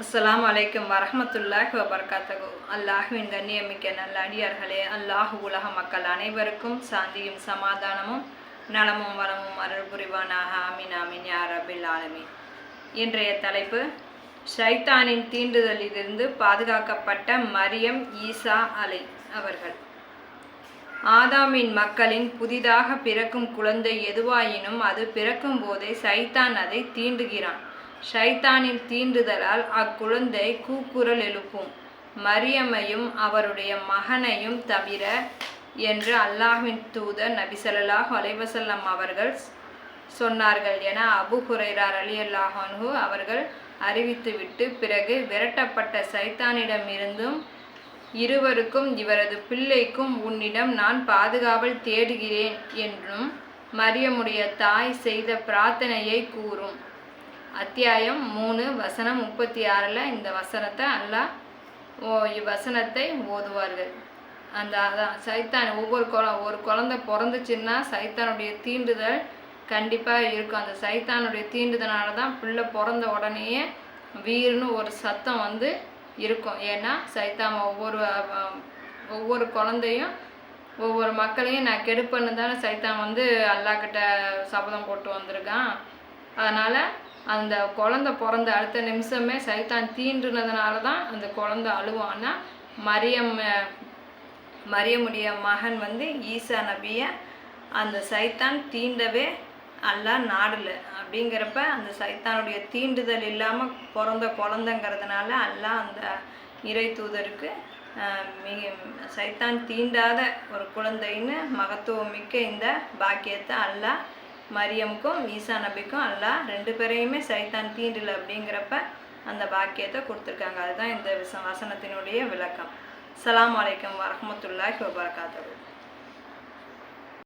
அஸ்லாம் அலைக்கும் வரஹ்மத்துல்லாஹி வபர்காத்தகு அல்லாஹுவின் கண்ணியமிக்க நல்ல அடியார்களே அல்லாஹ் உலக மக்கள் அனைவருக்கும் சாந்தியும் சமாதானமும் நலமும் வளமும் அருள் புரிவானாக. ஆமீன் ஆமீன் யா ரபில் இன்றைய தலைப்பு ஷைத்தானின் தீண்டுதலிலிருந்து பாதுகாக்கப்பட்ட மரியம் ஈசா அலை அவர்கள். ஆதாமின் மக்களின் புதிதாக பிறக்கும் குழந்தை எதுவாயினும் அது பிறக்கும் போதே சைத்தான் அதை தீண்டுகிறான். ஷைத்தானின் தீண்டுதலால் அக்குழந்தை கூக்குரல் எழுப்பும். மரியமையும் அவருடைய மகனையும் தவிர என்று அல்லாஹின் தூதர் நபிசல்லாஹ் அலைவசல்லம் அவர்கள் சொன்னார்கள் என அபு ஹுரைரார் அலி அல்லாஹான்ஹு அவர்கள் அறிவித்துவிட்டு பிறகு விரட்டப்பட்ட சைத்தானிடமிருந்தும் இருவருக்கும் இவரது பிள்ளைக்கும் உன்னிடம் நான் பாதுகாவல் தேடுகிறேன் என்றும் மரியமுடைய தாய் செய்த பிரார்த்தனையை கூறும். அத்தியாயம் மூணு வசனம் முப்பத்தி ஆறில் இந்த வசனத்தை அல்லாஹ் ஓ இவ்வசனத்தை ஓதுவார்கள். அந்த அதான் சைத்தான் ஒவ்வொரு குழ ஒரு குழந்தை பிறந்துச்சுன்னா சைத்தானுடைய தீண்டுதல் கண்டிப்பாக இருக்கும். அந்த சைத்தானுடைய தீண்டுதனால தான் பிள்ளை பிறந்த உடனேயே வீர்னு ஒரு சத்தம் வந்து இருக்கும். ஏன்னா சைத்தான் ஒவ்வொரு ஒவ்வொரு குழந்தையும் ஒவ்வொரு மக்களையும் நான் கெடுப்பேன்னு தானே சைத்தான் வந்து அல்லாக்கிட்ட சபதம் போட்டு வந்திருக்கான். அதனால் அந்த குழந்தை பிறந்த அடுத்த நிமிஷமே சைத்தான் தீண்டுனதுனால தான் அந்த குழந்தை அழுவான்னா மரியம் மரியமுடைய மகன் வந்து ஈசா நபியை அந்த சைத்தான் தீண்டவே அல்லா நாடல. அப்படிங்கிறப்ப அந்த சைத்தானுடைய தீண்டுதல் இல்லாமல் பிறந்த குழந்தைங்கிறதுனால அல்லாஹ் அந்த இறை தூதருக்கு மிக சைத்தான் தீண்டாத ஒரு குழந்தைன்னு மகத்துவம் மிக்க இந்த பாக்கியத்தை அல்லாஹ் மரியமுக்கும் ஈசா நபிக்கும் அல்லாஹ் ரெண்டு பேரையுமே சைத்தான் தீண்டில் அப்படிங்கிறப்ப அந்த பாக்கியத்தை கொடுத்துருக்காங்க. அதுதான் இந்த விச வசனத்தினுடைய விளக்கம். அஸ்ஸலாமு வலைக்கம் வரஹ்மத்துல்லாஹி வபர்காத்தூர்